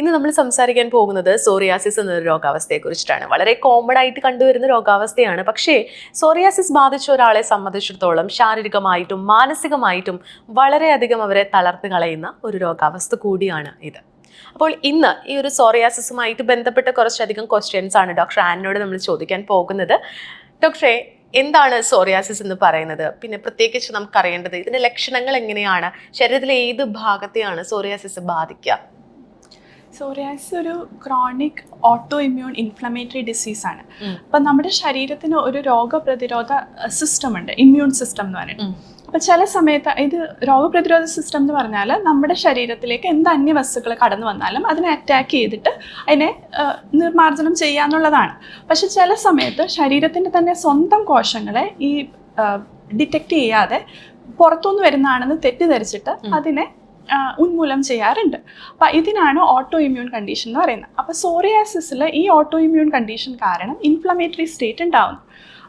ഇന്ന് നമ്മൾ സംസാരിക്കാൻ പോകുന്നത് സോറിയാസിസ് എന്നൊരു രോഗാവസ്ഥയെ കുറിച്ചിട്ടാണ് വളരെ കോമൺ ആയിട്ട് കണ്ടുവരുന്ന രോഗാവസ്ഥയാണ്. പക്ഷേ സോറിയാസിസ് ബാധിച്ച ഒരാളെ സംബന്ധിച്ചിടത്തോളം ശാരീരികമായിട്ടും മാനസികമായിട്ടും വളരെയധികം അവരെ തളർത്ത് കളയുന്ന ഒരു രോഗാവസ്ഥ കൂടിയാണ് ഇത്. അപ്പോൾ ഇന്ന് ഈ ഒരു സോറിയാസിസുമായിട്ട് ബന്ധപ്പെട്ട കുറച്ചധികം ക്വസ്റ്റ്യൻസ് ആണ് ഡോക്ടർ ആനിനോട് നമ്മൾ ചോദിക്കാൻ പോകുന്നത്. ഡോക്ടറെ എന്താണ് സോറിയാസിസ് എന്ന് പറയുന്നത്? പിന്നെ പ്രത്യേകിച്ച് നമുക്ക് അറിയേണ്ടത് ഇതിന്റെ ലക്ഷണങ്ങൾ എങ്ങനെയാണ്? ശരീരത്തിലെ ഏത് ഭാഗത്തെയാണ് സോറിയാസിസ് ബാധിക്കുക? സോറിയാസിസ് ഒരു chronic auto immune inflammatory disease ആണ്. ഉം. അപ്പം നമ്മുടെ ശരീരത്തിന് ഒരു രോഗപ്രതിരോധ സിസ്റ്റം ഉണ്ട്. ഇമ്മ്യൂൺ സിസ്റ്റം എന്ന് പറയുന്നത് അപ്പം ചില സമയത്ത് ഇത് രോഗപ്രതിരോധ സിസ്റ്റം എന്ന് പറഞ്ഞാൽ നമ്മുടെ ശരീരത്തിലേക്ക് എന്ത് അന്യവസ്തുക്കൾ കടന്നു വന്നാലും അതിനെ അറ്റാക്ക് ചെയ്തിട്ട് അതിനെ നിർമാർജനം ചെയ്യാന്നുള്ളതാണ് പക്ഷെ ചില സമയത്ത് ശരീരത്തിന്റെ തന്നെ സ്വന്തം കോശങ്ങളെ ഈ ഡിറ്റക്ട് ചെയ്യാതെ പുറത്തുനിന്ന് വരുന്നതാണെന്ന് തെറ്റിദ്ധരിച്ചിട്ട് അതിനെ ആ, ഉന്മൂലനം ചെയ്യാറുണ്ട്. അപ്പം ഇതിനാണ് ഓട്ടോ ഇമ്മ്യൂൺ കണ്ടീഷൻ എന്ന് പറയുന്നത്. അപ്പോൾ സോറിയാസിസിൽ ഈ ഓട്ടോ ഇമ്മ്യൂൺ കണ്ടീഷൻ കാരണം ഇൻഫ്ലമേറ്ററി സ്റ്റേറ്റ് ഉണ്ടാവുന്നു.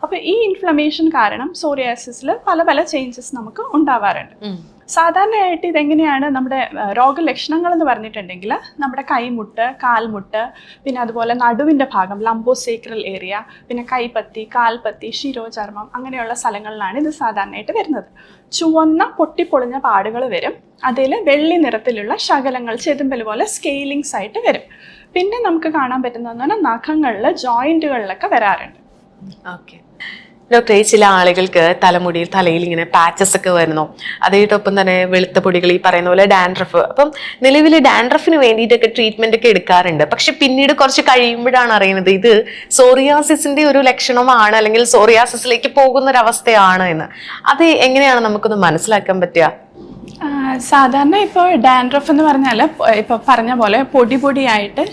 അപ്പോൾ ഈ ഇൻഫ്ലമേഷൻ കാരണം സോറിയാസിസിൽ പല പല ചേഞ്ചസ് നമുക്ക് ഉണ്ടാവാറുണ്ട്. സാധാരണയായിട്ട് ഇതെങ്ങനെയാണ് നമ്മുടെ രോഗലക്ഷണങ്ങൾ എന്ന് പറഞ്ഞിട്ടുണ്ടെങ്കിൽ നമ്മുടെ കൈമുട്ട് കാൽമുട്ട് പിന്നെ അതുപോലെ നടുവിന്റെ ഭാഗം ലംബോസേക്രൽ ഏരിയ പിന്നെ കൈപ്പത്തി കാൽപ്പത്തി ശിരോചർമ്മം അങ്ങനെയുള്ള സ്ഥലങ്ങളിലാണ് ഇത് സാധാരണയായിട്ട് വരുന്നത്. ചുവന്ന പൊട്ടിപ്പൊളിഞ്ഞ പാടുകൾ വരും. അതിൽ വെള്ളി നിറത്തിലുള്ള ശകലങ്ങൾ ചെതുമ്പൽ പോലെ സ്കെയിലിങ്സ് ആയിട്ട് വരും. പിന്നെ നമുക്ക് കാണാൻ പറ്റുന്നതെന്ന് പറഞ്ഞാൽ നഖങ്ങളിൽ ജോയിന്റുകളിലൊക്കെ വരാറുണ്ട്. ഓക്കെ ഡോക്ടറെ ചില ആളുകൾക്ക് തലമുടിയിൽ തലയിൽ ഇങ്ങനെ പാച്ചസ് ഒക്കെ വരുന്നു. അതേട്ടൊപ്പം തന്നെ വെളുത്ത പൊടികൾ ഈ പറയുന്ന പോലെ ഡാൻഡ്രഫ് അപ്പം നിലവിൽ ഡാൻഡ്രഫിന് വേണ്ടിയിട്ടൊക്കെ ട്രീറ്റ്മെന്റ് ഒക്കെ എടുക്കാറുണ്ട്. പക്ഷെ പിന്നീട് കുറച്ച് കഴിയുമ്പോഴാണ് അറിയുന്നത് ഇത് സോറിയാസിസിന്റെ ഒരു ലക്ഷണമാണ് അല്ലെങ്കിൽ സോറിയാസിസിലേക്ക് പോകുന്ന ഒരു അവസ്ഥയാണ് എന്ന്. അത് എങ്ങനെയാണ് നമുക്കൊന്ന് മനസ്സിലാക്കാൻ പറ്റുക? സാധാരണ ഇപ്പോൾ ഡാൻഡ്രഫ് എന്ന് പറഞ്ഞാൽ ഇപ്പോൾ പറഞ്ഞ പോലെ പൊടി പൊടിയായിട്ട്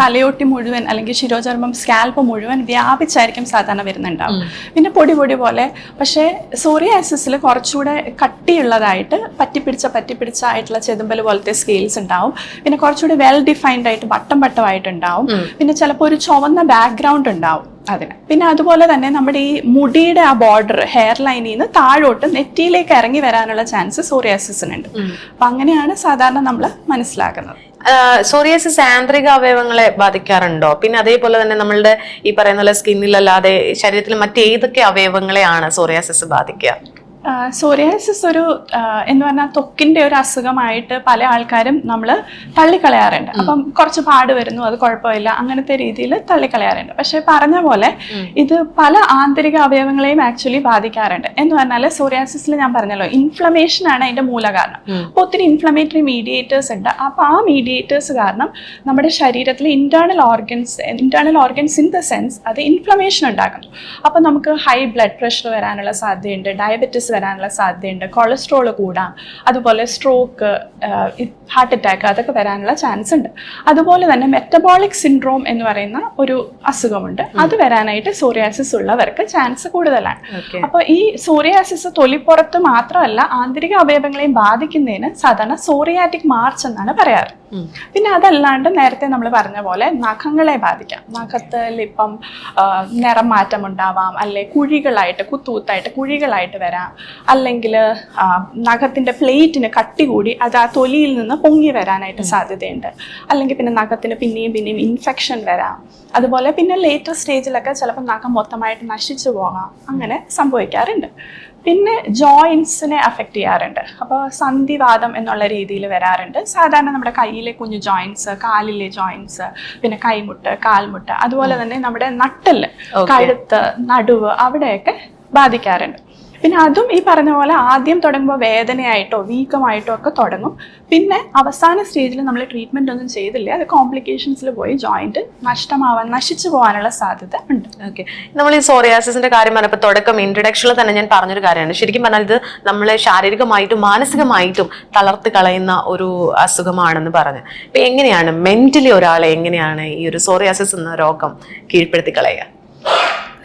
തലയോട്ടി മുഴുവൻ അല്ലെങ്കിൽ ശിരോചർമ്മം സ്കാൽപ്പ് മുഴുവൻ വ്യാപിച്ചായിരിക്കും സാധാരണ വരുന്നുണ്ടാവും പിന്നെ പൊടി പൊടി പോലെ പക്ഷേ സോറിയാസിസിൽ കുറച്ചുകൂടെ കട്ടിയുള്ളതായിട്ട് പറ്റിപ്പിടിച്ച പറ്റിപ്പിടിച്ച ആയിട്ടുള്ള ചെതുമ്പൽ പോലത്തെ സ്കെയിൽസ് ഉണ്ടാവും. പിന്നെ കുറച്ചുകൂടി വെൽ ഡിഫൈൻഡ് ആയിട്ട് വട്ടം വട്ടമായിട്ടുണ്ടാവും. പിന്നെ ചിലപ്പോൾ ഒരു ചുവന്ന ബാക്ക്ഗ്രൗണ്ട് ഉണ്ടാവും. അതിന്. പിന്നെ അതുപോലെ തന്നെ നമ്മുടെ ഈ മുടിയുടെ ആ ബോർഡർ ഹെയർ ലൈനിൽ നിന്ന് താഴോട്ട് നെറ്റിയിലേക്ക് ഇറങ്ങി വരാനുള്ള ചാൻസ് സോറിയാസിസിനുണ്ട് അപ്പം അങ്ങനെയാണ് സാധാരണ നമ്മൾ മനസ്സിലാക്കുന്നത്. സോറിയാസിസ് ആന്തരിക അവയവങ്ങളെ ബാധിക്കാറുണ്ടോ? പിന്നെ അതേപോലെ തന്നെ നമ്മളുടെ ഈ പറയുന്ന പോലെ സ്കിന്നിലല്ലാതെ ശരീരത്തിൽ മറ്റേതൊക്കെ അവയവങ്ങളെയാണ് സോറിയാസിസ് ബാധിക്കുക? സോറിയാസിസ് ഒരു എന്ന് പറഞ്ഞാൽ തൊക്കിന്റെ ഒരു അസുഖമായിട്ട് പല ആൾക്കാരും നമ്മൾ തള്ളിക്കളയാറുണ്ട്. അപ്പം കുറച്ച് പാട് വരുന്നു അത് കുഴപ്പമില്ല അങ്ങനത്തെ രീതിയിൽ തള്ളിക്കളയാറുണ്ട്. പക്ഷെ പറഞ്ഞ പോലെ ഇത് പല ആന്തരിക അവയവങ്ങളെയും ആക്ച്വലി ബാധിക്കാറുണ്ട്. എന്ന് പറഞ്ഞാൽ സോറിയാസിസിൽ ഞാൻ പറഞ്ഞല്ലോ ഇൻഫ്ലമേഷൻ ആണ് അതിന്റെ മൂലകാരണം. അപ്പോൾ ഒത്തിരി ഇൻഫ്ലമേറ്ററി മീഡിയേറ്റേഴ്സ് ഉണ്ട്. അപ്പോൾ ആ മീഡിയേറ്റേഴ്സ് കാരണം നമ്മുടെ ശരീരത്തിലെ internal organs internal organs in the sense അത് ഇൻഫ്ലമേഷൻ ഉണ്ടാക്കുന്നു. അപ്പോൾ നമുക്ക് ഹൈ ബ്ലഡ് പ്രഷർ വരാനുള്ള സാധ്യതയുണ്ട് ഡയബറ്റിസ് വരാനുള്ള സാധ്യതയുണ്ട്. കൊളസ്ട്രോൾ കൂടാം. അതുപോലെ സ്ട്രോക്ക് ഹാർട്ട് അറ്റാക്ക് അതൊക്കെ വരാനുള്ള ചാൻസ് ഉണ്ട്. അതുപോലെ തന്നെ മെറ്റബോളിക് സിൻഡ്രോം എന്ന് പറയുന്ന ഒരു അസുഖമുണ്ട്. അത് വരാനായിട്ട് സോറിയാസിസ് ഉള്ളവർക്ക് ചാൻസ് കൂടുതലാണ്. അപ്പോൾ ഈ സോറിയാസിസ് തൊലിപ്പുറത്ത് മാത്രമല്ല ആന്തരിക അവയവങ്ങളെയും ബാധിക്കുന്നതിന് സാധാരണ സോറിയാറ്റിക് മാർച്ച് എന്നാണ് പറയാറ്. പിന്നെ അതല്ലാണ്ട് നേരത്തെ നമ്മൾ പറഞ്ഞ പോലെ നഖങ്ങളെ ബാധിക്കാം. നഖത്തിൽ ഇപ്പം നിറം മാറ്റം ഉണ്ടാവാം അല്ലെ കുഴികളായിട്ട് കുത്തുകുത്തായിട്ട് കുഴികളായിട്ട് വരാം. അല്ലെങ്കിൽ നഖത്തിന്റെ പ്ലേറ്റിന് കട്ടി കൂടി അത് ആ തൊലിയിൽ നിന്ന് പൊങ്ങി വരാനായിട്ട് സാധ്യതയുണ്ട്. അല്ലെങ്കിൽ പിന്നെ നഖത്തിന് പിന്നെയും പിന്നെയും ഇൻഫെക്ഷൻ വരാം. അതുപോലെ പിന്നെ ലേറ്റർ സ്റ്റേജിലൊക്കെ ചിലപ്പോൾ നഖം മൊത്തമായിട്ട് നശിച്ചു പോകാം. അങ്ങനെ സംഭവിക്കാറുണ്ട്. പിന്നെ ജോയിൻസിനെ അഫക്റ്റ് ചെയ്യാറുണ്ട്. അപ്പോൾ സന്ധിവാദം എന്നുള്ള രീതിയിൽ വരാറുണ്ട്. സാധാരണ നമ്മുടെ കയ്യിലെ കുഞ്ഞു ജോയിൻസ് കാലിലെ ജോയിൻസ് പിന്നെ കൈമുട്ട് കാൽമുട്ട് അതുപോലെ തന്നെ നമ്മുടെ നട്ടൽ കഴുത്ത് നടുവ് അവിടെയൊക്കെ ബാധിക്കാറുണ്ട്. പിന്നെ അതും ഈ പറഞ്ഞ പോലെ ആദ്യം തുടങ്ങുമ്പോൾ വേദനയായിട്ടോ വീക്കമായിട്ടോ ഒക്കെ തുടങ്ങും. പിന്നെ അവസാന സ്റ്റേജിൽ നമ്മൾ ട്രീറ്റ്മെന്റ് ഒന്നും ചെയ്തില്ല. അത് കോംപ്ലിക്കേഷൻസിൽ പോയി ജോയിന്റ് നഷ്ടമാവാൻ നശിച്ചു പോകാനുള്ള സാധ്യത ഉണ്ട്. ഓക്കെ നമ്മൾ ഈ സോറിയാസിന്റെ കാര്യം പറഞ്ഞപ്പോൾ തുടക്കം ഇൻട്രഡക്ഷനിൽ തന്നെ ഞാൻ പറഞ്ഞൊരു കാര്യമാണ്. ശരിക്കും പറഞ്ഞാൽ ഇത് നമ്മളെ ശാരീരികമായിട്ടും മാനസികമായിട്ടും തളർത്ത് കളയുന്ന ഒരു അസുഖമാണെന്ന് പറഞ്ഞു. ഇപ്പൊ എങ്ങനെയാണ് മെന്റലി ഒരാളെ എങ്ങനെയാണ് ഈ ഒരു സോറിയാസിസ് എന്ന രോഗം കീഴ്പ്പെടുത്തി കളയുക?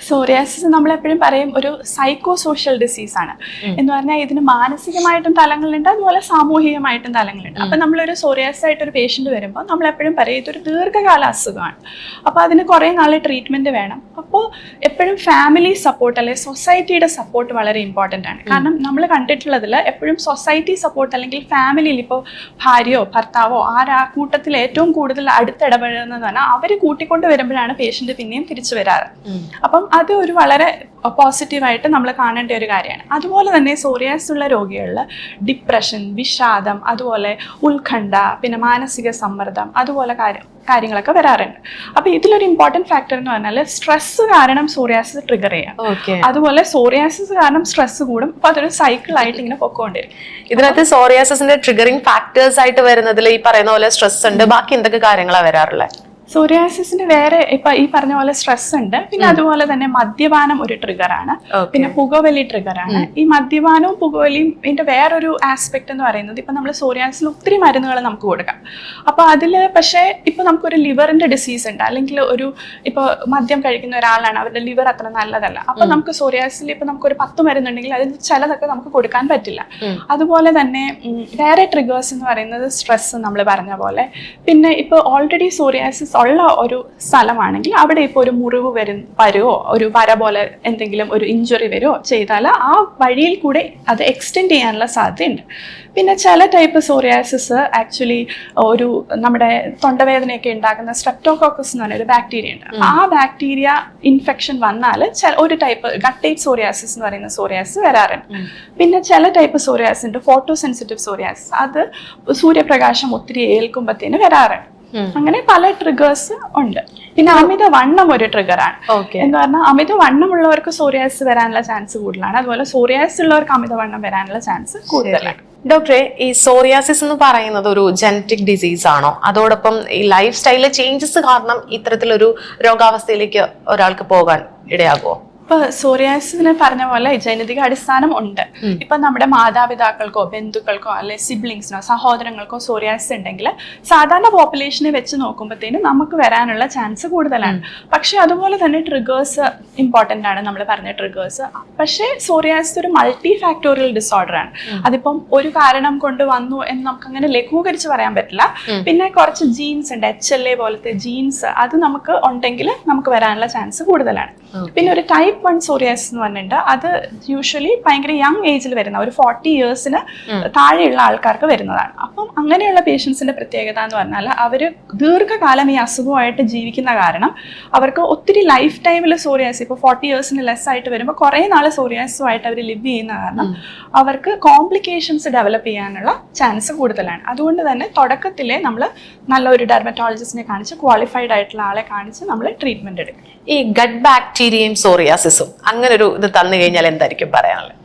സോറിയാസിസ് നമ്മളെപ്പോഴും പറയും ഒരു സൈക്കോ സോഷ്യൽ ഡിസീസ് ആണ് എന്ന് പറഞ്ഞാൽ ഇതിന് മാനസികമായിട്ടും തലങ്ങളുണ്ട് അതുപോലെ സാമൂഹികമായിട്ടും തലങ്ങളുണ്ട്. അപ്പം നമ്മളൊരു സോറിയാസിസ് ആയിട്ട് ഒരു പേഷ്യന്റ് വരുമ്പോൾ നമ്മളെപ്പോഴും പറയും ഇതൊരു ദീർഘകാല അസുഖമാണ്. അപ്പോൾ അതിന് കുറേ നാൾ ട്രീറ്റ്മെന്റ് വേണം. അപ്പോൾ എപ്പോഴും ഫാമിലി സപ്പോർട്ട് അല്ലെങ്കിൽ സൊസൈറ്റിയുടെ സപ്പോർട്ട് വളരെ ഇമ്പോർട്ടന്റ് ആണ്. കാരണം നമ്മൾ കണ്ടിട്ടുള്ളതിൽ എപ്പോഴും സൊസൈറ്റി സപ്പോർട്ട് അല്ലെങ്കിൽ ഫാമിലിയിൽ ഇപ്പോൾ ഭാര്യയോ ഭർത്താവോ ആരാ കൂട്ടത്തിൽ ഏറ്റവും കൂടുതൽ അടുത്തിടപഴകുന്നതെന്ന് പറഞ്ഞാൽ അവർ കൂട്ടിക്കൊണ്ട് വരുമ്പോഴാണ് പേഷ്യന്റ് പിന്നെയും തിരിച്ചു വരാറ്. അപ്പം അത് ഒരു വളരെ പോസിറ്റീവായിട്ട് നമ്മൾ കാണേണ്ട ഒരു കാര്യമാണ്. അതുപോലെ തന്നെ സോറിയാസ് ഉള്ള രോഗികളിൽ ഡിപ്രഷൻ വിഷാദം അതുപോലെ ഉത്കണ്ഠ പിന്നെ മാനസിക സമ്മർദ്ദം അതുപോലെ കാര്യം കാര്യങ്ങളൊക്കെ വരാറുണ്ട്. അപ്പൊ ഇതിലൊരു ഇമ്പോർട്ടന്റ് ഫാക്ടർ എന്ന് പറഞ്ഞാൽ സ്ട്രെസ് കാരണം സോറിയാസിസ് ട്രിഗർ ചെയ്യാം. ഓക്കെ അതുപോലെ സോറിയാസിസ് കാരണം സ്ട്രെസ് കൂടും. അപ്പൊ അതൊരു സൈക്കിൾ ആയിട്ട് ഇങ്ങനെ പൊക്കോണ്ടിരിക്കും. ഇതിനകത്ത് സോറിയാസിന്റെ ട്രിഗറിങ് ഫാക്ടേഴ്സ് ആയിട്ട് വരുന്നതിൽ ഈ പറയുന്ന പോലെ സ്ട്രെസ് ഉണ്ട്. ബാക്കി എന്തൊക്കെ കാര്യങ്ങളാണ് വരാറുള്ളത് സോറിയാസിസിന് വേറെ ഇപ്പൊ ഈ പറഞ്ഞ പോലെ സ്ട്രെസ് ഉണ്ട്. പിന്നെ അതുപോലെ തന്നെ മദ്യപാനം ഒരു ട്രിഗറാണ്. പിന്നെ പുകവലി ട്രിഗറാണ് ഈ മദ്യപാനവും പുകവലിയും ഇതിന്റെ വേറൊരു ആസ്പെക്ട് എന്ന് പറയുന്നത് ഇപ്പൊ നമ്മൾ സോറിയാസിൽ ഒത്തിരി മരുന്നുകൾ നമുക്ക് കൊടുക്കാം. അപ്പൊ അതിൽ പക്ഷേ ഇപ്പൊ നമുക്കൊരു ലിവറിന്റെ ഡിസീസ് ഉണ്ട്. അല്ലെങ്കിൽ ഒരു ഇപ്പൊ മദ്യം കഴിക്കുന്ന ഒരാളാണ്. അവരുടെ ലിവർ അത്ര നല്ലതല്ല. അപ്പൊ നമുക്ക് സോറിയാസിൽ ഇപ്പൊ നമുക്കൊരു പത്ത് മരുന്നുണ്ടെങ്കിൽ അതിൽ ചിലതൊക്കെ നമുക്ക് കൊടുക്കാൻ പറ്റില്ല. അതുപോലെ തന്നെ വേറെ ട്രിഗേഴ്സ് എന്ന് പറയുന്നത് സ്ട്രെസ് നമ്മൾ പറഞ്ഞ പോലെ. പിന്നെ ഇപ്പൊ ഓൾറെഡി സോറിയാസിസ് ഉള്ള ഒരു സ്ഥലമാണെങ്കിൽ അവിടെ ഇപ്പോൾ ഒരു മുറിവ് വരും വരുമോ ഒരു വര പോലെ എന്തെങ്കിലും ഒരു ഇഞ്ചുറി വരുമോ ചെയ്താൽ ആ വഴിയിൽ കൂടെ അത് എക്സ്റ്റെൻഡ് ചെയ്യാനുള്ള സാധ്യതയുണ്ട്. പിന്നെ ചില ടൈപ്പ് സോറിയാസിസ് ആക്ച്വലി ഒരു നമ്മുടെ തൊണ്ടവേദനയൊക്കെ ഉണ്ടാക്കുന്ന സ്ട്രെപ്റ്റോകോക്കസ് എന്ന് പറഞ്ഞ ഒരു ബാക്ടീരിയ ഉണ്ട് ആ ബാക്ടീരിയ ഇൻഫെക്ഷൻ വന്നാൽ ഒരു ടൈപ്പ് ഗട്ടേറ്റ് സോറിയാസിസ് എന്ന് പറയുന്ന സോറിയാസിസ് വരാറുണ്ട്. പിന്നെ ചില ടൈപ്പ് സോറിയാസിസ് ഉണ്ട് ഫോട്ടോ സെൻസിറ്റീവ് സോറിയാസിസ് അത് സൂര്യപ്രകാശം ഒത്തിരി ഏൽക്കുമ്പോഴത്തേന് വരാറുണ്ട് അങ്ങനെ പല ട്രിഗേഴ്സ് ഉണ്ട്. പിന്നെ അമിത വണ്ണം ഒരു ട്രിഗറാണ് എന്ന് പറഞ്ഞാൽ അമിത വണ്ണമുള്ളവർക്ക് സോറിയാസ് വരാനുള്ള ചാൻസ് കൂടുതലാണ്. അതുപോലെ സോറിയാസ് ഉള്ളവർക്ക് അമിത വണ്ണം വരാനുള്ള ചാൻസ് കൂടുതലാണ്. ഡോക്ടറെ ഈ സോറിയാസിസ് എന്ന് പറയുന്നത് ഒരു ജനറ്റിക് ഡിസീസ് ആണോ? അതോടൊപ്പം ഈ ലൈഫ് സ്റ്റൈലിലെ ചേഞ്ചസ് കാരണം ഇത്തരത്തിലൊരു രോഗാവസ്ഥയിലേക്ക് ഒരാൾക്ക് പോകാൻ ഇടയാകുമോ ഇപ്പൊ സോറിയാസിസിനെ പറഞ്ഞ പോലെ ജനിതക അടിസ്ഥാനം ഉണ്ട്. ഇപ്പൊ നമ്മുടെ മാതാപിതാക്കൾക്കോ ബന്ധുക്കൾക്കോ അല്ലെ സിബ്ലിങ്സിനോ സഹോദരങ്ങൾക്കോ സോറിയാസിസ് ഉണ്ടെങ്കിൽ സാധാരണ പോപ്പുലേഷനെ വെച്ച് നോക്കുമ്പോഴത്തേനും നമുക്ക് വരാനുള്ള ചാൻസ് കൂടുതലാണ്. പക്ഷെ അതുപോലെ തന്നെ ട്രിഗേഴ്സ് ഇമ്പോർട്ടന്റ് ആണ് നമ്മൾ പറഞ്ഞ ട്രിഗേഴ്സ് പക്ഷേ സോറിയാസിസ് ഒരു മൾട്ടി ഫാക്ടോറിയൽ ഡിസോർഡർ ആണ് അതിപ്പം ഒരു കാരണം കൊണ്ട് വന്നു എന്ന് നമുക്ക് അങ്ങനെ ലഘൂകരിച്ച് പറയാൻ പറ്റില്ല. പിന്നെ കുറച്ച് ജീൻസ് ഉണ്ട് എച്ച് എൽ എ പോലത്തെ ജീൻസ് അത് നമുക്ക് ഉണ്ടെങ്കിൽ നമുക്ക് വരാനുള്ള ചാൻസ് കൂടുതലാണ്. പിന്നെ ഒരു ടൈപ്പ് വൺ സോറിയാസിസ് എന്ന് പറഞ്ഞിട്ടുണ്ട്. അത് യൂഷ്വലി ഭയങ്കര യങ് ഏജിൽ വരുന്ന ഒരു ഫോർട്ടി ഇയേഴ്സിന് താഴെയുള്ള ആൾക്കാർക്ക് വരുന്നതാണ്. അപ്പം അങ്ങനെയുള്ള പേഷ്യൻസിന്റെ പ്രത്യേകത എന്ന് പറഞ്ഞാൽ അവർ ദീർഘകാലം ഈ അസുഖമായിട്ട് ജീവിക്കുന്ന കാരണം അവർക്ക് ഒത്തിരി ലൈഫ് ടൈമിൽ സോറിയാസ് ഇപ്പോൾ ഫോർട്ടി ഇയേഴ്സിന് ലെസ് ആയിട്ട് വരുമ്പോൾ കുറേ നാൾ സോറിയാസുമായിട്ട് അവർ ലിവ് ചെയ്യുന്ന കാരണം അവർക്ക് കോംപ്ലിക്കേഷൻസ് ഡെവലപ്പ് ചെയ്യാനുള്ള ചാൻസ് കൂടുതലാണ്. അതുകൊണ്ട് തന്നെ തുടക്കത്തിലെ നമ്മൾ നല്ലൊരു ഡെർമറ്റോളജിസ്റ്റിനെ കാണിച്ച് ക്വാളിഫൈഡ് ആയിട്ടുള്ള ആളെ കാണിച്ച് നമ്മൾ ട്രീറ്റ്മെന്റ് എടുക്കും. ഈ ഗഡ് ബാക്ടീരിയയും സോറിയാസിസും അങ്ങനെ ഒരു ഇത് തന്നു കഴിഞ്ഞാൽ എന്തായിരിക്കും പറയാനുള്ളത്?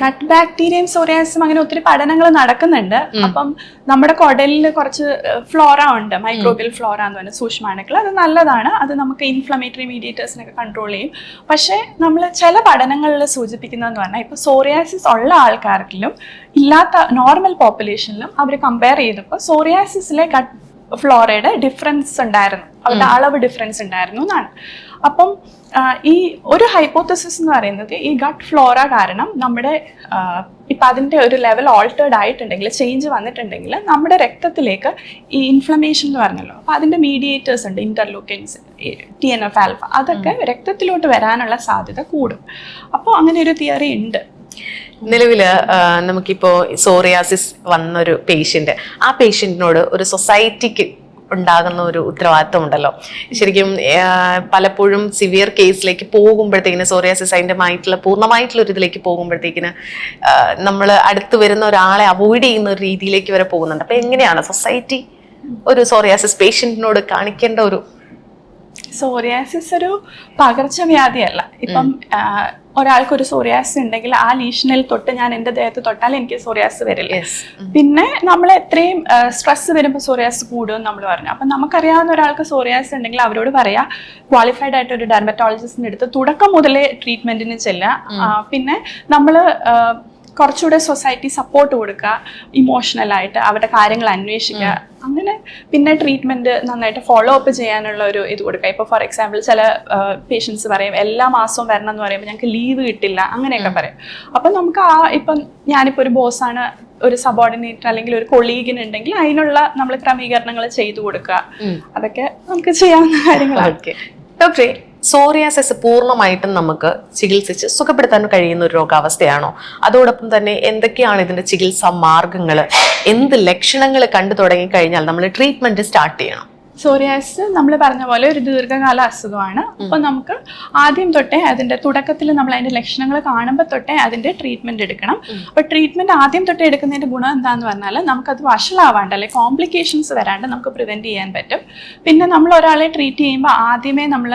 ഗട്ട് ബാക്ടീരിയയും സോറിയാസിസും അങ്ങനെ ഒത്തിരി പഠനങ്ങൾ നടക്കുന്നുണ്ട്. അപ്പം നമ്മുടെ കുടലിൽ കുറച്ച് ഫ്ലോറ ഉണ്ട്. മൈക്രോബിയൽ ഫ്ലോറ എന്ന് പറയുന്ന സൂക്ഷ്മാണുക്കൾ. അത് നല്ലതാണ്. അത് നമുക്ക് ഇൻഫ്ലമേറ്ററി മീഡിയേറ്റേഴ്സിനൊക്കെ കൺട്രോൾ ചെയ്യും. പക്ഷേ നമ്മൾ ചില പഠനങ്ങളിൽ സൂചിപ്പിക്കുന്നതെന്ന് പറഞ്ഞാൽ ഇപ്പോൾ സോറിയാസിസ് ഉള്ള ആൾക്കാർക്കിലും ഇല്ലാത്ത നോർമൽ പോപ്പുലേഷനിലും അവർ കമ്പയർ ചെയ്തപ്പോൾ സോറിയാസിസിലെ ഗട്ട് ഫ്ലോറയുടെ ഡിഫറൻസ് ഉണ്ടായിരുന്നു. അവരുടെ അളവ് ഡിഫറൻസ് ഉണ്ടായിരുന്നു എന്നാണ്. അപ്പം ഈ ഒരു ഹൈപ്പോത്തസിസ് എന്ന് പറയുന്നത് ഈ ഗട്ട് ഫ്ലോറ കാരണം നമ്മുടെ ഇപ്പം അതിന്റെ ഒരു ലെവൽ ഓൾട്ടേഡ് ആയിട്ടുണ്ടെങ്കിൽ ചേഞ്ച് വന്നിട്ടുണ്ടെങ്കിൽ നമ്മുടെ രക്തത്തിലേക്ക് ഈ ഇൻഫ്ലമേഷൻ എന്ന് പറഞ്ഞല്ലോ അപ്പോൾ അതിന്റെ മീഡിയേറ്റേഴ്സ് ഉണ്ട് interleukins T N F alpha അതൊക്കെ രക്തത്തിലോട്ട് വരാനുള്ള സാധ്യത കൂടും. അപ്പോൾ അങ്ങനെ ഒരു തിയറി ഉണ്ട്. നിലവിൽ നമുക്കിപ്പോൾ നമുക്കിപ്പോ സോറിയാസിസ് വന്നൊരു പേഷ്യന്റ് ആ പേഷ്യന്റിനോട് ഒരു സൊസൈറ്റിക്ക് ഉണ്ടാകുന്ന ഒരു ഉത്തരവാദിത്വം ഉണ്ടല്ലോ ശരിക്കും പലപ്പോഴും സിവിയർ കേസിലേക്ക് പോകുമ്പോഴത്തേക്കിന് സോറിയാസിസ് അതിന്റെ ആയിട്ടുള്ള പൂർണമായിട്ടുള്ള ഒരു ഇതിലേക്ക് പോകുമ്പോഴത്തേക്കിന് നമ്മൾ അടുത്ത് വരുന്ന ഒരാളെ അവോയ്ഡ് ചെയ്യുന്ന ഒരു രീതിയിലേക്ക് വരെ പോകുന്നുണ്ട്. അപ്പൊ എങ്ങനെയാണ് സൊസൈറ്റി ഒരു സോറിയാസിസ് പേഷ്യന്റിനോട് കാണിക്കേണ്ട ഒരു സോറിയാസിസ് ഒരു പകർച്ചവ്യാധിയല്ല. ഇപ്പം ഒരാൾക്ക് ഒരു സോറിയാസിസ് ഉണ്ടെങ്കിൽ ആ ലീഷനിൽ തൊട്ട് ഞാൻ എന്റെ ദേഹത്ത് തൊട്ടാൽ എനിക്ക് സോറിയാസ് വരില്ല. പിന്നെ നമ്മൾ എത്രയും സ്ട്രെസ് വരുമ്പോൾ സോറിയാസ് കൂടും നമ്മൾ പറഞ്ഞു. അപ്പം നമുക്കറിയാവുന്ന ഒരാൾക്ക് സോറിയാസ് ഉണ്ടെങ്കിൽ അവരോട് പറയാ ക്വാളിഫൈഡ് ആയിട്ട് ഒരു ഡെർമറ്റോളജിസ്റ്റിന്റെ അടുത്ത് തുടക്കം മുതലേ ട്രീറ്റ്മെന്റിന് ചെല്ലുക. പിന്നെ നമ്മൾ കുറച്ചുകൂടെ സൊസൈറ്റി സപ്പോർട്ട് കൊടുക്കുക ഇമോഷണലായിട്ട് അവരുടെ കാര്യങ്ങൾ അന്വേഷിക്കുക. അങ്ങനെ പിന്നെ ട്രീറ്റ്മെന്റ് നന്നായിട്ട് ഫോളോ അപ്പ് ചെയ്യാനുള്ള ഒരു ഇത് കൊടുക്കുക. ഇപ്പോൾ ഫോർ എക്സാമ്പിൾ ചില പേഷ്യൻസ് പറയും എല്ലാ മാസവും വരണം എന്ന് പറയുമ്പോൾ ഞങ്ങൾക്ക് ലീവ് കിട്ടില്ല. അങ്ങനെയൊക്കെ പറയും. അപ്പം നമുക്ക് ആ ഇപ്പം ഞാനിപ്പോൾ ഒരു ബോസാണ് ഒരു സബോർഡിനേറ്റർ അല്ലെങ്കിൽ ഒരു കൊളീഗിന് ഉണ്ടെങ്കിൽ അതിനുള്ള നമ്മൾ ക്രമീകരണങ്ങൾ ചെയ്തു കൊടുക്കുക. അതൊക്കെ നമുക്ക് ചെയ്യാവുന്ന കാര്യങ്ങളാണ്. ഓക്കെ ഡോക്ടറെ സോറിയാസിസ് പൂർണമായിട്ടും നമുക്ക് ചികിത്സിച്ച് സുഖപ്പെടുത്താൻ കഴിയുന്ന ഒരു രോഗാവസ്ഥയാണോ? അതോടൊപ്പം തന്നെ എന്തൊക്കെയാണ് ഇതിന്റെ ചികിത്സാ മാർഗങ്ങൾ എന്ത് ലക്ഷണങ്ങൾ കണ്ടു തുടങ്ങി കഴിഞ്ഞാൽ നമ്മൾ ട്രീറ്റ്മെന്റ് സ്റ്റാർട്ട് ചെയ്യണം? സോറിയാസിസ് നമ്മൾ പറഞ്ഞ പോലെ ഒരു ദീർഘകാല അസുഖമാണ്. അപ്പോൾ നമുക്ക് ആദ്യം തൊട്ടേ അതിന്റെ തുടക്കത്തിൽ നമ്മൾ അതിന്റെ ലക്ഷണങ്ങൾ കാണുമ്പോൾ തൊട്ടേ അതിന്റെ ട്രീറ്റ്മെന്റ് എടുക്കണം. അപ്പോൾ ട്രീറ്റ്മെന്റ് ആദ്യം തൊട്ടേ എടുക്കുന്നതിന്റെ ഗുണം എന്താണെന്ന് പറഞ്ഞാൽ നമുക്കത് വഷളാവാണ്ട് അല്ലെങ്കിൽ കോംപ്ലിക്കേഷൻസ് വരാണ്ട് നമുക്ക് പ്രിവെന്റ് ചെയ്യാൻ പറ്റും. പിന്നെ നമ്മൾ ഒരാളെ ട്രീറ്റ് ചെയ്യുമ്പോൾ ആദ്യമേ നമ്മൾ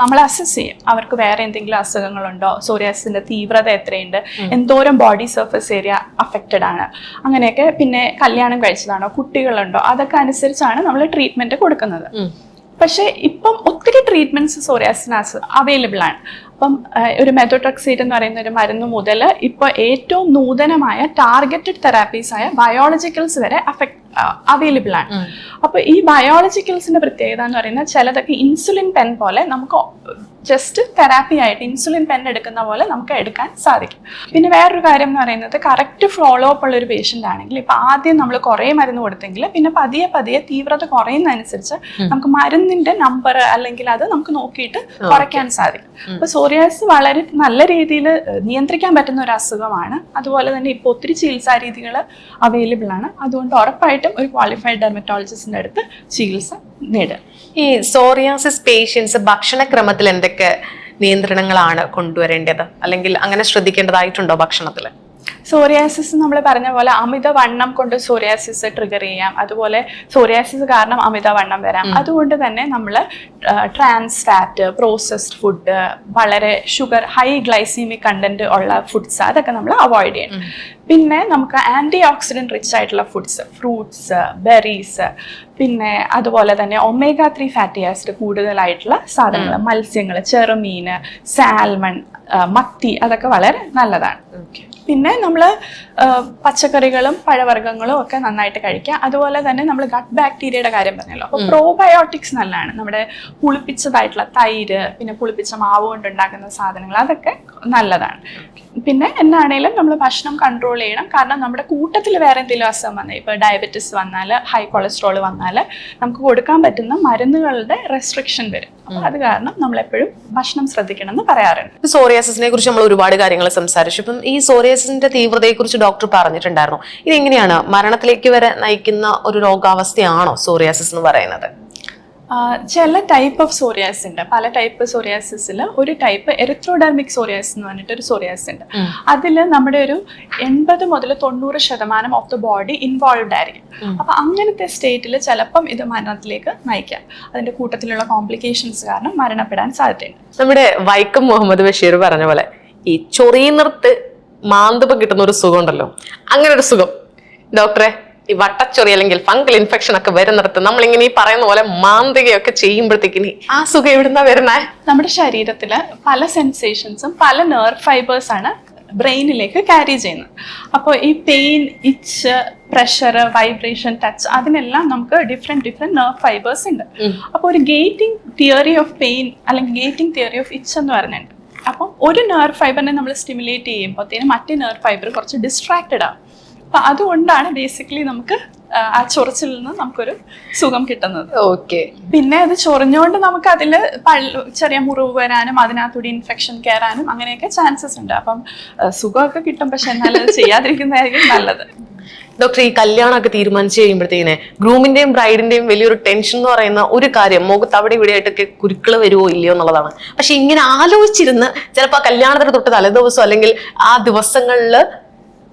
നമ്മൾ അസസ് ചെയ്യും. അവർക്ക് വേറെ എന്തെങ്കിലും അസുഖങ്ങളുണ്ടോ? സൂര്യാസിന്റെ തീവ്രത എത്രയുണ്ട്? എന്തോരം ബോഡി സർഫസ് ഏരിയ അഫക്റ്റഡ് ആണ്? അങ്ങനെയൊക്കെ പിന്നെ കല്യാണം കഴിച്ചതാണോ? കുട്ടികളുണ്ടോ? അതൊക്കെ അനുസരിച്ചാണ് നമ്മൾ ട്രീറ്റ്മെന്റ് കൊടുക്കുന്നത്. പക്ഷേ ഇപ്പം ഒത്തിരി ട്രീറ്റ്മെന്റ്സ് സോറിയാസിനാസ് അവൈലബിൾ ആണ്. അപ്പം ഒരു മെത്തോട്രക്സീറ്റ് എന്ന് പറയുന്ന ഒരു മരുന്ന് മുതൽ ഇപ്പോൾ ഏറ്റവും നൂതനമായ ടാർഗറ്റഡ് തെറാപ്പീസ് ആയ ബയോളജിക്കൽസ് വരെ അഫക്ട് അവൈലബിൾ ആണ്. അപ്പോൾ ഈ ബയോളജിക്കൽസിന്റെ പ്രത്യേകത എന്ന് പറയുന്നത് ചിലതൊക്കെ ഇൻസുലിൻ പെൻ പോലെ നമുക്ക് ജസ്റ്റ് തെറാപ്പി ആയിട്ട് ഇൻസുലിൻ പെൻ എടുക്കുന്ന പോലെ നമുക്ക് എടുക്കാൻ സാധിക്കും. പിന്നെ വേറൊരു കാര്യം എന്ന് പറയുന്നത് കറക്റ്റ് ഫോളോ അപ്പ് ഉള്ള ഒരു പേഷ്യന്റ് ആണെങ്കിൽ ഇപ്പം ആദ്യം നമ്മൾ കുറേ മരുന്ന് കൊടുത്തെങ്കിൽ പിന്നെ പതിയെ പതിയെ തീവ്രത കുറയുന്നതനുസരിച്ച് നമുക്ക് മരുന്നിന്റെ നമ്പർ അല്ലെങ്കിൽ അത് നമുക്ക് നോക്കിയിട്ട് കുറയ്ക്കാൻ സാധിക്കും. അപ്പൊ സോറിയാസ് വളരെ നല്ല രീതിയിൽ നിയന്ത്രിക്കാൻ പറ്റുന്ന ഒരു അസുഖമാണ്. അതുപോലെ തന്നെ ഇപ്പോൾ ഒത്തിരി ചികിത്സാ രീതികൾ അവൈലബിൾ ആണ്. അതുകൊണ്ട് ഉറപ്പായിട്ടും ഒരു ക്വാളിഫൈഡ് ഡെർമറ്റോളജിസ്റ്റിന്റെ അടുത്ത് ചികിത്സ നേടുക. ഈ സോറിയാസിസ് പേഷ്യൻസ് ഭക്ഷണക്രമത്തിൽ എന്തൊക്കെ നിയന്ത്രണങ്ങളാണ് കൊണ്ടുവരേണ്ടത്? അല്ലെങ്കിൽ അങ്ങനെ ശ്രദ്ധിക്കേണ്ടതായിട്ടുണ്ടോ ഭക്ഷണത്തിൽ? സോറിയാസിസ് നമ്മൾ പറഞ്ഞ പോലെ അമിത വണ്ണം കൊണ്ട് സോറിയാസിസ് ട്രിഗർ ചെയ്യാം. അതുപോലെ സോറിയാസിസ് കാരണം അമിത വണ്ണം വരാം അതുകൊണ്ട് തന്നെ നമ്മൾ ട്രാൻസ് ഫാറ്റ് പ്രോസസ്ഡ് ഫുഡ് വളരെ ഷുഗർ ഹൈ ഗ്ലൈസീമിക് കണ്ടന്റ് ഉള്ള ഫുഡ്സ് അതൊക്കെ നമ്മൾ അവോയ്ഡ് ചെയ്യണം. പിന്നെ നമുക്ക് ആന്റി ഓക്സിഡന്റ് റിച്ച് ആയിട്ടുള്ള ഫുഡ്സ് ഫ്രൂട്ട്സ് ബെറീസ് പിന്നെ അതുപോലെ തന്നെ ഒമേഗ ത്രീ ഫാറ്റി ആസിഡ് കൂടുതലായിട്ടുള്ള സാധനങ്ങൾ മത്സ്യങ്ങൾ ചെറുമീൻ സാൽമൺ മത്തി അതൊക്കെ വളരെ നല്ലതാണ്. പിന്നെ നമ്മൾ പച്ചക്കറികളും പഴവർഗങ്ങളും ഒക്കെ നന്നായിട്ട് കഴിക്കുക അതുപോലെ തന്നെ നമ്മൾ ഗട്ട് ബാക്ടീരിയയുടെ കാര്യം പറഞ്ഞല്ലോ. അപ്പോൾ പ്രോബയോട്ടിക്സ് നല്ലതാണ്. നമ്മുടെ പുളിപ്പിച്ചതായിട്ടുള്ള തൈര് പിന്നെ പുളിപ്പിച്ച മാവ് കൊണ്ടുണ്ടാക്കുന്ന സാധനങ്ങൾ അതൊക്കെ നല്ലതാണ്. പിന്നെ എന്നാണേലും നമ്മൾ ഭക്ഷണം കൺട്രോൾ ചെയ്യണം. കാരണം നമ്മുടെ കൂട്ടത്തിൽ വേറെ എന്തെങ്കിലും അസുഖം വന്നാൽ ഇപ്പോൾ ഡയബറ്റിസ് വന്നാൽ ഹൈ കൊളസ്ട്രോൾ വന്നാൽ നമുക്ക് കൊടുക്കാൻ പറ്റുന്ന മരുന്നുകളുടെ റെസ്ട്രിക്ഷൻ വരും. അപ്പോൾ അത് കാരണം നമ്മൾ എപ്പോഴും ഭക്ഷണം ശ്രദ്ധിക്കണം എന്ന് പറയാറുണ്ട്. സോറിയാസിനെ കുറിച്ച് നമ്മൾ ഒരുപാട് കാര്യങ്ങൾ സംസാരിച്ചു. ഇപ്പം ഈ സോറിയാസിന്റെ തീവ്രതയെ കുറിച്ച് ഡോക്ടർ പറഞ്ഞിട്ടുണ്ടായിരുന്നു. ഇത് എങ്ങനെയാണ് മരണത്തിലേക്ക് വരെ നയിക്കുന്ന ഒരു രോഗാവസ്ഥയാണോ സോറിയാസിസ് എന്ന് പറയുന്നത്? ചില ടൈപ്പ് ഓഫ് സോറിയാസ് ഉണ്ട്. പല ടൈപ്പ് സോറിയാസിസിൽ ഒരു ടൈപ്പ് എറിത്രോഡെർമിക് സോറിയാസ് എന്ന് പറഞ്ഞിട്ട് ഒരു സോറിയാസ് ഉണ്ട്. അതിൽ നമ്മുടെ ഒരു എൺപത് മുതൽ തൊണ്ണൂറ് ശതമാനം ഓഫ് ദ ബോഡി ഇൻവോൾവ് ആയിരിക്കും. അപ്പൊ അങ്ങനത്തെ സ്റ്റേറ്റിൽ ചിലപ്പം ഇത് മരണത്തിലേക്ക് നയിക്കാം. അതിന്റെ കൂട്ടത്തിലുള്ള കോംപ്ലിക്കേഷൻസ് കാരണം മരണപ്പെടാൻ സാധ്യതയുണ്ട്. നമ്മുടെ വൈക്കം മുഹമ്മദ് ബഷീർ പറഞ്ഞ പോലെ ഈ ചൊറിയുന്നിടത്ത് മാന്തപ്പം കിട്ടുന്ന ഒരു സുഖം ഉണ്ടല്ലോ അങ്ങനെ ഒരു സുഖം. ഡോക്ടറെ ഈ വട്ടച്ചൊറി അല്ലെങ്കിൽ ഫംഗൽ ഇൻഫെക്ഷൻ ഒക്കെ വരുന്നിടത്ത് നമ്മൾ ഇങ്ങനെ ഈ പറയുന്ന പോലെ മാന്തികയൊക്കെ ചെയ്യുമ്പോഴത്തേക്കിനി ആ സുഖം എവിടുന്നാ വരുന്നേ? നമ്മുടെ ശരീരത്തിൽ പല സെൻസേഷൻസും പല നെർവ് ഫൈബേഴ്സ് ആണ് ബ്രെയിനിലേക്ക് ക്യാരി ചെയ്യുന്നത്. അപ്പോൾ ഈ പെയിൻ ഇച്ച് പ്രഷർ വൈബ്രേഷൻ ടച്ച് അതിനെല്ലാം നമുക്ക് ഡിഫറെന്റ് ഡിഫറെന്റ് നെർവ് ഫൈബേഴ്സ് ഉണ്ട്. അപ്പോൾ ഒരു ഗേറ്റിംഗ് തിയറി ഓഫ് പെയിൻ അല്ലെങ്കിൽ ഗേറ്റിംഗ് തിയറി ഓഫ് ഇച്ച് എന്ന് പറഞ്ഞിട്ടുണ്ട് അപ്പം ഒരു നെർവ് ഫൈബറിനെ നമ്മൾ സ്റ്റിമുലേറ്റ് ചെയ്യുമ്പോഴത്തേനും മറ്റേ നെർവ് ഫൈബർ കുറച്ച് ഡിസ്ട്രാക്റ്റഡ് ആവും. അപ്പം അതുകൊണ്ടാണ് ബേസിക്കലി നമുക്ക് ആ, ചൊറിച്ചിൽ നിന്ന് നമുക്കൊരു സുഖം കിട്ടുന്നത്. ഓക്കെ. പിന്നെ അത് ചൊറിഞ്ഞുകൊണ്ട് നമുക്ക് അതിൽ ചെറിയ മുറിവ് വരാനും അതിനകത്തൂടി ഇൻഫെക്ഷൻ കയറാനും അങ്ങനെയൊക്കെ ചാൻസസ് ഉണ്ട്. അപ്പം സുഖമൊക്കെ കിട്ടും. പക്ഷെ എന്നാലും അത് ചെയ്യാതിരിക്കുന്നതായിരിക്കും നല്ലത്. ഡോക്ടർ ഈ കല്യാണമൊക്കെ തീരുമാനിച്ചു കഴിയുമ്പോഴത്തേക്കിനെ ഗ്രൂമിന്റെയും ബ്രൈഡിന്റെയും വലിയൊരു ടെൻഷൻ എന്ന് പറയുന്ന ഒരു കാര്യം മുഖത്ത് അവിടെ ഇവിടെ ആയിട്ടൊക്കെ കുരുക്കൾ വരുമോ ഇല്ലയോ എന്നുള്ളതാണ്. പക്ഷെ ഇങ്ങനെ ആലോചിച്ചിരുന്ന് ചിലപ്പോൾ ആ കല്യാണത്തിന് തൊട്ട് തലേദിവസം അല്ലെങ്കിൽ ആ ദിവസങ്ങളിൽ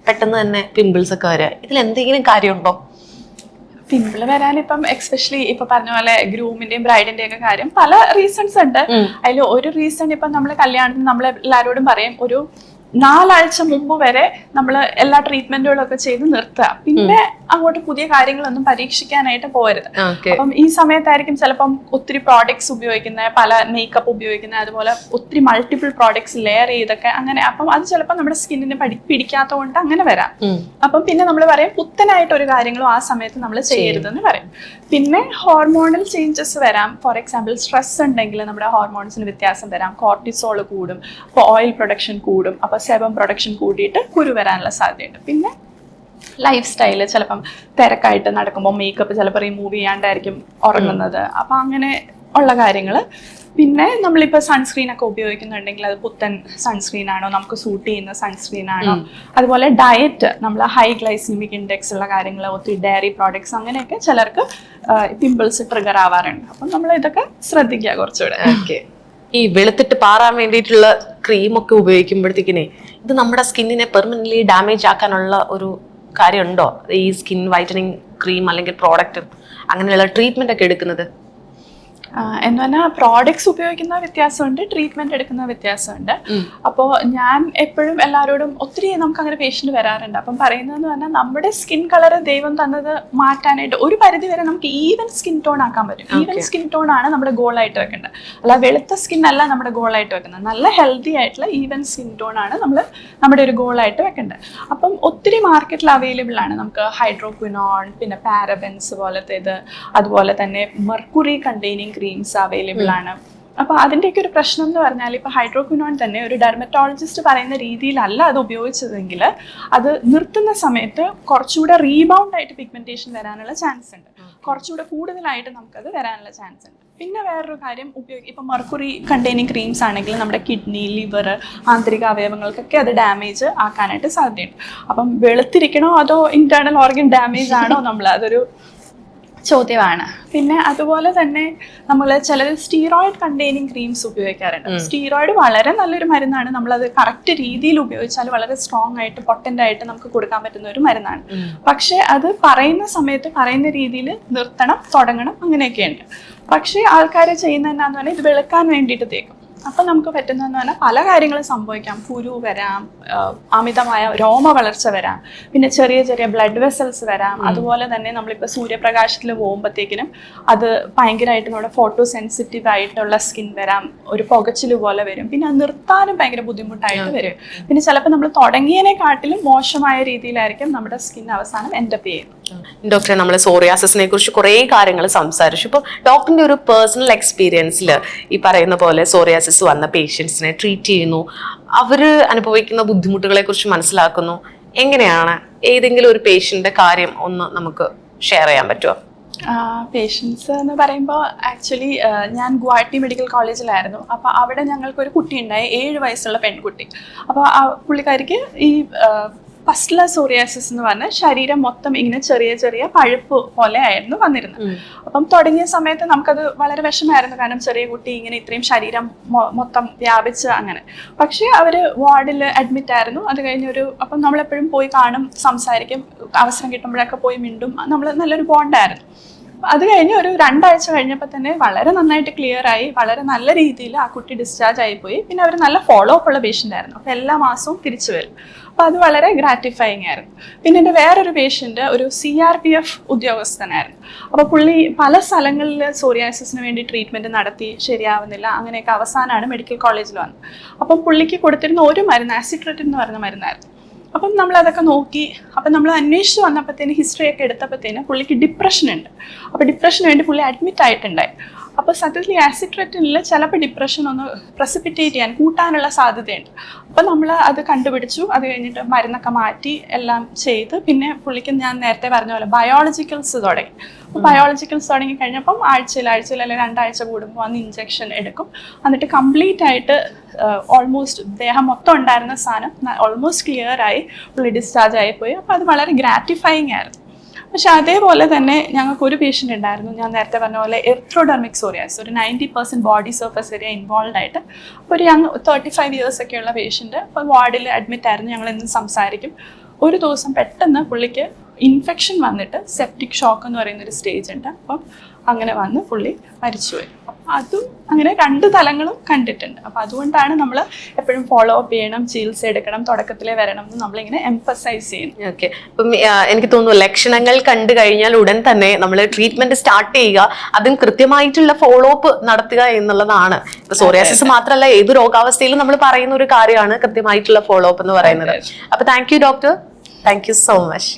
പെട്ടെന്ന് തന്നെ പിമ്പിൾസ് ഒക്കെ വരിക ഇതിൽ എന്തെങ്കിലും കാര്യമുണ്ടോ? പിമ്പിൾ വരാൻ ഇപ്പം എക്സ്പെഷ്യലി ഇപ്പൊ പറഞ്ഞ പോലെ ഗ്രൂമിന്റെയും ബ്രൈഡിന്റെയും ഒക്കെ കാര്യം പല റീസൺസ് ഉണ്ട്. അതിൽ ഒരു റീസൺ ഇപ്പം നമ്മൾ കല്യാണത്തിന് നമ്മൾ എല്ലാവരോടും പറയും ഒരു നാലാഴ്ച മുമ്പ് വരെ നമ്മൾ എല്ലാ ട്രീറ്റ്മെന്റുകളും ഒക്കെ ചെയ്ത് നിർത്തുക പിന്നെ അങ്ങോട്ട് പുതിയ കാര്യങ്ങളൊന്നും പരീക്ഷിക്കാനായിട്ട് പോരുത് ഓക്കെ. അപ്പം ഈ സമയത്തായിരിക്കും ചിലപ്പം ഒത്തിരി പ്രോഡക്ട്സ് ഉപയോഗിക്കുന്നത് പല മേക്കപ്പ് ഉപയോഗിക്കുന്നത് അതുപോലെ ഒത്തിരി മൾട്ടിപ്പിൾ പ്രോഡക്ട്സ് ലെയർ ചെയ്തൊക്കെ അങ്ങനെ. അപ്പം അത് ചിലപ്പോൾ നമ്മുടെ സ്കിന്നിന് പഠി പിടിക്കാത്തതുകൊണ്ട് അങ്ങനെ വരാം. അപ്പം പിന്നെ നമ്മൾ പറയും പുത്തനായിട്ട് ഒരു കാര്യങ്ങളും ആ സമയത്ത് നമ്മൾ ചെയ്യരുതെന്ന് പറയും. പിന്നെ ഹോർമോണൽ ചേഞ്ചസ് വരാം. ഫോർ എക്സാമ്പിൾ സ്ട്രെസ് ഉണ്ടെങ്കിൽ നമ്മുടെ ഹോർമോൺസിന് വ്യത്യാസം വരാം. കോർട്ടിസോൾ കൂടും. അപ്പോൾ ഓയിൽ പ്രൊഡക്ഷൻ കൂടും. അപ്പോൾ സെബം പ്രൊഡക്ഷൻ കൂടിയിട്ട് കുരു വരാനുള്ള സാധ്യതയുണ്ട്. പിന്നെ ലൈഫ് സ്റ്റൈൽ ചിലപ്പം തിരക്കായിട്ട് നടക്കുമ്പോൾ മേക്കപ്പ് ചിലപ്പോൾ റിമൂവ് ചെയ്യാണ്ടായിരിക്കും ഉറങ്ങുന്നത്. അപ്പം അങ്ങനെ ഉള്ള കാര്യങ്ങൾ. പിന്നെ നമ്മളിപ്പോൾ സൺസ്ക്രീൻ ഒക്കെ ഉപയോഗിക്കുന്നുണ്ടെങ്കിൽ അത് പുത്തൻ സൺസ്ക്രീൻ ആണോ നമുക്ക് സൂട്ട് ചെയ്യുന്ന സൺസ്ക്രീൻ ആണോ അതുപോലെ ഡയറ്റ് നമ്മൾ ഹൈ ഗ്ലൈസിമിക് ഇൻഡെക്സ് ഉള്ള കാര്യങ്ങൾ ഒത്തിരി ഡയറി പ്രോഡക്ട്സ് അങ്ങനെയൊക്കെ ചിലർക്ക് പിമ്പിൾസ് ട്രിഗർ ആവാറുണ്ട്. അപ്പം നമ്മൾ ഇതൊക്കെ ശ്രദ്ധിക്കുക കുറച്ചുകൂടെ. ഓക്കെ ഈ വെളുത്തിട്ട് പാറാൻ വേണ്ടിയിട്ടുള്ള ക്രീമൊക്കെ ഉപയോഗിക്കുമ്പോഴത്തേക്കിനെ ഇത് നമ്മുടെ സ്കിന്നിനെ പെർമനന്റ് ഡാമേജ് ആക്കാനുള്ള ഒരു കാര്യമുണ്ടോ? ഈ സ്കിൻ വൈറ്റനിങ് ക്രീം അല്ലെങ്കിൽ പ്രോഡക്റ്റ് അങ്ങനെയുള്ള ട്രീറ്റ്മെന്റ് ഒക്കെ എടുക്കുന്നത്? എന്ന് പറഞ്ഞാൽ പ്രോഡക്ട്സ് ഉപയോഗിക്കുന്ന വ്യത്യാസമുണ്ട് ട്രീറ്റ്മെന്റ് എടുക്കുന്ന വ്യത്യാസമുണ്ട്. അപ്പോൾ ഞാൻ എപ്പോഴും എല്ലാവരോടും ഒത്തിരി നമുക്ക് അങ്ങനെ പേഷ്യന്റ് വരാറുണ്ട്. അപ്പം പറയുന്നതെന്ന് പറഞ്ഞാൽ നമ്മുടെ സ്കിൻ കളർ ദൈവം തന്നത് മാറ്റാനായിട്ട് ഒരു പരിധി വരെ നമുക്ക് ഈവൻ സ്കിൻ ടോൺ ആക്കാൻ പറ്റും. ഈവൻ സ്കിൻ ടോൺ ആണ് നമ്മുടെ ഗോൾ ആയിട്ട് വെക്കേണ്ടത്. അല്ല വെളുത്ത സ്കിൻ അല്ല നമ്മുടെ ഗോൾ ആയിട്ട് വെക്കുന്നത്. നല്ല ഹെൽത്തി ആയിട്ടുള്ള ഈവൻ സ്കിൻ ടോൺ ആണ് നമ്മൾ നമ്മുടെ ഒരു ഗോൾ ആയിട്ട് വെക്കേണ്ടത്. അപ്പം ഒത്തിരി മാർക്കറ്റിൽ അവൈലബിൾ ആണ് നമുക്ക് ഹൈഡ്രോക്വിനോൺ പിന്നെ പാരബൻസ് പോലത്തെ ഇത്. അതുപോലെ തന്നെ മെർക്കുറി കണ്ടെയ്നിങ് ക്രീംസ് അവൈലബിൾ ആണ്. അപ്പൊ അതിന്റെയൊക്കെ ഒരു പ്രശ്നം എന്ന് പറഞ്ഞാൽ ഇപ്പൊ ഹൈഡ്രോക്വിനോൺ തന്നെ ഒരു ഡെർമറ്റോളജിസ്റ്റ് പറയുന്ന രീതിയിലല്ല അത് ഉപയോഗിച്ചതെങ്കിൽ അത് നിർത്തുന്ന സമയത്ത് കുറച്ചുകൂടെ റീബൗണ്ട് ആയിട്ട് പിഗ്മെന്റേഷൻ വരാനുള്ള ചാൻസ് ഉണ്ട്. കുറച്ചുകൂടെ കൂടുതലായിട്ട് നമുക്കത് വരാനുള്ള ചാൻസ് ഉണ്ട്. പിന്നെ വേറൊരു കാര്യം ഉപയോഗി ഇപ്പൊ മെർക്കുറി കണ്ടെയ്നിങ് ക്രീംസ് ആണെങ്കിൽ നമ്മുടെ കിഡ്നി ലിവർ ആന്തരിക അവയവങ്ങൾക്കൊക്കെ അത് ഡാമേജ് ആക്കാനായിട്ട് സാധ്യതയുണ്ട്. അപ്പം വെളുത്തിരിക്കണോ അതോ ഇന്റേണൽ ഓർഗൻ ഡാമേജ് ആണോ നമ്മൾ അതൊരു ചോദ്യമാണ്. പിന്നെ അതുപോലെ തന്നെ നമ്മൾ ചില സ്റ്റീറോയിഡ് കണ്ടെയ്നിങ് ക്രീംസ് ഉപയോഗിക്കാറുണ്ട്. സ്റ്റീറോയിഡ് വളരെ നല്ലൊരു മരുന്നാണ്. നമ്മളത് കറക്റ്റ് രീതിയിൽ ഉപയോഗിച്ചാൽ വളരെ സ്ട്രോങ് ആയിട്ട് പൊട്ടന്റ് ആയിട്ട് നമുക്ക് കൊടുക്കാൻ പറ്റുന്ന ഒരു മരുന്നാണ്. പക്ഷേ അത് പറയുന്ന സമയത്ത് പറയുന്ന രീതിയിൽ നിർത്തണം തുടങ്ങണം അങ്ങനെയൊക്കെയുണ്ട്. പക്ഷേ ആൾക്കാർ ചെയ്യുന്ന എന്നാന്ന് പറഞ്ഞാൽ ഇത് വെളുക്കാൻ വേണ്ടിയിട്ട് തേക്കും. അപ്പം നമുക്ക് പറ്റുന്നതെന്ന് പറഞ്ഞാൽ പല കാര്യങ്ങളും സംഭവിക്കാം. കുരു വരാം അമിതമായ രോമ വളർച്ച വരാം പിന്നെ ചെറിയ ചെറിയ ബ്ലഡ് വെസൽസ് വരാം. അതുപോലെ തന്നെ നമ്മളിപ്പോൾ സൂര്യപ്രകാശത്തിൽ പോകുമ്പോഴത്തേക്കിനും അത് ഭയങ്കരമായിട്ട് നമ്മുടെ ഫോട്ടോ സെൻസിറ്റീവ് ആയിട്ടുള്ള സ്കിൻ വരാം. ഒരു പുകച്ചിൽ പോലെ വരും. പിന്നെ അത് നിർത്താനും ഭയങ്കര ബുദ്ധിമുട്ടായിട്ട് വരും. പിന്നെ ചിലപ്പോൾ നമ്മൾ തുടങ്ങിയതിനെക്കാട്ടിലും മോശമായ രീതിയിലായിരിക്കും നമ്മുടെ സ്കിൻ അവസാനം എൻഡപ്പ് ചെയ്യുന്നത്. ഡോക്ടറെ നമ്മൾ സോറിയാസിനെ കുറിച്ച് കുറേ കാര്യങ്ങൾ സംസാരിച്ചു. ഇപ്പോൾ ഡോക്ടറിന്റെ ഒരു പേഴ്സണൽ എക്സ്പീരിയൻസിൽ ഈ പറയുന്ന പോലെ സോറിയാസിസ് വന്ന പേഷ്യൻസിനെ ട്രീറ്റ് ചെയ്യുന്നു. അവർ അനുഭവിക്കുന്ന ബുദ്ധിമുട്ടുകളെ കുറിച്ച് മനസ്സിലാക്കുന്നു. എങ്ങനെയാണ് ഏതെങ്കിലും ഒരു പേഷ്യന്റെ കാര്യം ഒന്ന് നമുക്ക് ഷെയർ ചെയ്യാൻ പറ്റുമോ പേഷ്യൻസ് എന്ന് പറയുമ്പോൾ ആക്ച്വലി ഞാൻ ഗുവാഹട്ടി മെഡിക്കൽ കോളേജിലായിരുന്നു അപ്പോൾ അവിടെ ഞങ്ങൾക്കൊരു കുട്ടി ഉണ്ടായി ഏഴ് വയസ്സുള്ള പെൺകുട്ടി. അപ്പോൾ ആ പുള്ളിക്കാരിക്ക് ഈ ഫസ്റ്റില സോറിയാസിസ് എന്ന് പറഞ്ഞാൽ ശരീരം മൊത്തം ഇങ്ങനെ ചെറിയ ചെറിയ പഴുപ്പ് പോലെ ആയിരുന്നു വന്നിരുന്നത്. അപ്പം തുടങ്ങിയ സമയത്ത് നമുക്കത് വളരെ വിഷമായിരുന്നു കാരണം ചെറിയ കുട്ടി ഇങ്ങനെ ഇത്രയും ശരീരം മൊത്തം വ്യാപിച്ച് അങ്ങനെ. പക്ഷേ അവർ വാർഡിൽ അഡ്മിറ്റ് ആയിരുന്നു. അത് കഴിഞ്ഞൊരു അപ്പം നമ്മളെപ്പോഴും പോയി കാണും സംസാരിക്കും. അവസരം കിട്ടുമ്പോഴൊക്കെ പോയി മിണ്ടും. നമ്മൾ നല്ലൊരു ബോണ്ടായിരുന്നു അത് കഴിഞ്ഞ് ഒരു രണ്ടാഴ്ച കഴിഞ്ഞപ്പോൾ തന്നെ വളരെ നന്നായിട്ട് ക്ലിയർ ആയി വളരെ നല്ല രീതിയിൽ ആ കുട്ടി ഡിസ്ചാർജ് ആയിപ്പോയി പിന്നെ അവർ നല്ല ഫോളോ അപ്പ് ഉള്ള പേഷ്യന്റ് ആയിരുന്നു. അപ്പോൾ എല്ലാ മാസവും തിരിച്ചു വരും. അപ്പോൾ അത് വളരെ ഗ്രാറ്റിഫൈങ് ആയിരുന്നു. പിന്നെ എന്റെ വേറൊരു പേഷ്യന്റ് ഒരു സി ആർ പി എഫ് ഉദ്യോഗസ്ഥനായിരുന്നു. അപ്പോൾ പുള്ളി പല സ്ഥലങ്ങളിൽ സോറിയാസിസിന് വേണ്ടി ട്രീറ്റ്മെന്റ് നടത്തി ശരിയാവുന്നില്ല. അങ്ങനെയൊക്കെ അവസാനമാണ് മെഡിക്കൽ കോളേജിൽ വന്നത്. അപ്പം പുള്ളിക്ക് കൊടുത്തിരുന്ന ഒരു മരുന്ന് ആസിട്രറ്റിൻ എന്ന് പറഞ്ഞ മരുന്നായിരുന്നു. അപ്പം നമ്മൾ അതൊക്കെ നോക്കി അപ്പം നമ്മൾ അന്വേഷിച്ച് വന്നപ്പോഴത്തേന് ഹിസ്റ്ററി ഒക്കെ എടുത്തപ്പോഴത്തേന് പുള്ളിക്ക് ഡിപ്രഷൻ ഉണ്ട്. അപ്പോൾ ഡിപ്രഷന് വേണ്ടി പുള്ളി അഡ്മിറ്റ് ആയിട്ടുണ്ടായി. അപ്പോൾ സത്യത്തിൽ ആസിട്രറ്റിനിൽ ചിലപ്പോൾ ഡിപ്രഷൻ ഒന്ന് പ്രസിപ്പിറ്റേറ്റ് ചെയ്യാൻ കൂട്ടാനുള്ള സാധ്യതയുണ്ട്. അപ്പോൾ നമ്മൾ അത് കണ്ടുപിടിച്ചു. അത് കഴിഞ്ഞിട്ട് മരുന്നൊക്കെ മാറ്റി എല്ലാം ചെയ്ത് പിന്നെ പുള്ളിക്ക് ഞാൻ നേരത്തെ പറഞ്ഞ പോലെ ബയോളജിക്കൽസ് തുടങ്ങി. അപ്പോൾ ബയോളജിക്കൽസ് തുടങ്ങി കഴിഞ്ഞപ്പം ആഴ്ചയിൽ ആഴ്ചയിൽ അല്ലെങ്കിൽ രണ്ടാഴ്ച കൂടുമ്പോൾ അന്ന് ഇഞ്ചെക്ഷൻ എടുക്കും. എന്നിട്ട് കംപ്ലീറ്റ് ആയിട്ട് ഓൾമോസ്റ്റ് ദേഹം മൊത്തം ഉണ്ടായിരുന്ന സാധനം ഓൾമോസ്റ്റ് ക്ലിയർ ആയി പുള്ളി ഡിസ്ചാർജ് ആയിപ്പോയി അപ്പോൾ അത് വളരെ ഗ്രാറ്റിഫൈങ് ആയിരുന്നു. പക്ഷെ അതേപോലെ തന്നെ ഞങ്ങൾക്ക് ഒരു പേഷ്യന്റ് ഉണ്ടായിരുന്നു. ഞാൻ നേരത്തെ പറഞ്ഞ പോലെ എർത്രോഡർമിക് സോറിയാസ് ഒരു ninety percent body surface area involve ആയിട്ട്. അപ്പോൾ ഒരു യങ് തേർട്ടി ഫൈവ് ഇയേഴ്സ് ഒക്കെയുള്ള പേഷ്യന്റ് അപ്പോൾ വാർഡിൽ അഡ്മിറ്റ് ആയിരുന്നു. ഞങ്ങൾ എന്നും സംസാരിക്കും. ഒരു ദിവസം പെട്ടെന്ന് പുള്ളിക്ക് ഇൻഫെക്ഷൻ വന്നിട്ട് സെപ്റ്റിക് ഷോക്ക് എന്ന് പറയുന്ന ഒരു സ്റ്റേജ് ഉണ്ട്. അപ്പം അങ്ങനെ വന്ന് പുള്ളി മരിച്ചുപോയി. അതും അങ്ങനെ രണ്ട് തലങ്ങളും കണ്ടിട്ടുണ്ട്. അപ്പൊ അതുകൊണ്ടാണ് നമ്മൾ എപ്പോഴും ഫോളോ അപ്പ് ചെയ്യണം ചികിത്സ എടുക്കണം തുടക്കത്തിലേ വരണം എന്ന് നമ്മളിങ്ങനെ എംഫസൈസ് ചെയ്യുന്നു ഓക്കെ അപ്പം എനിക്ക് തോന്നുന്നു ലക്ഷണങ്ങൾ കണ്ടു കഴിഞ്ഞാൽ ഉടൻ തന്നെ നമ്മൾ ട്രീറ്റ്മെന്റ് സ്റ്റാർട്ട് ചെയ്യുക അതും കൃത്യമായിട്ടുള്ള ഫോളോ അപ്പ് നടത്തുക എന്നുള്ളതാണ്. ഇപ്പൊ സോറിയാസിസ് മാത്രമല്ല ഏത് രോഗാവസ്ഥയിലും നമ്മൾ പറയുന്ന ഒരു കാര്യമാണ് കൃത്യമായിട്ടുള്ള ഫോളോ അപ്പ് എന്ന് പറയുന്നത്. അപ്പൊ thank you doctor thank you so much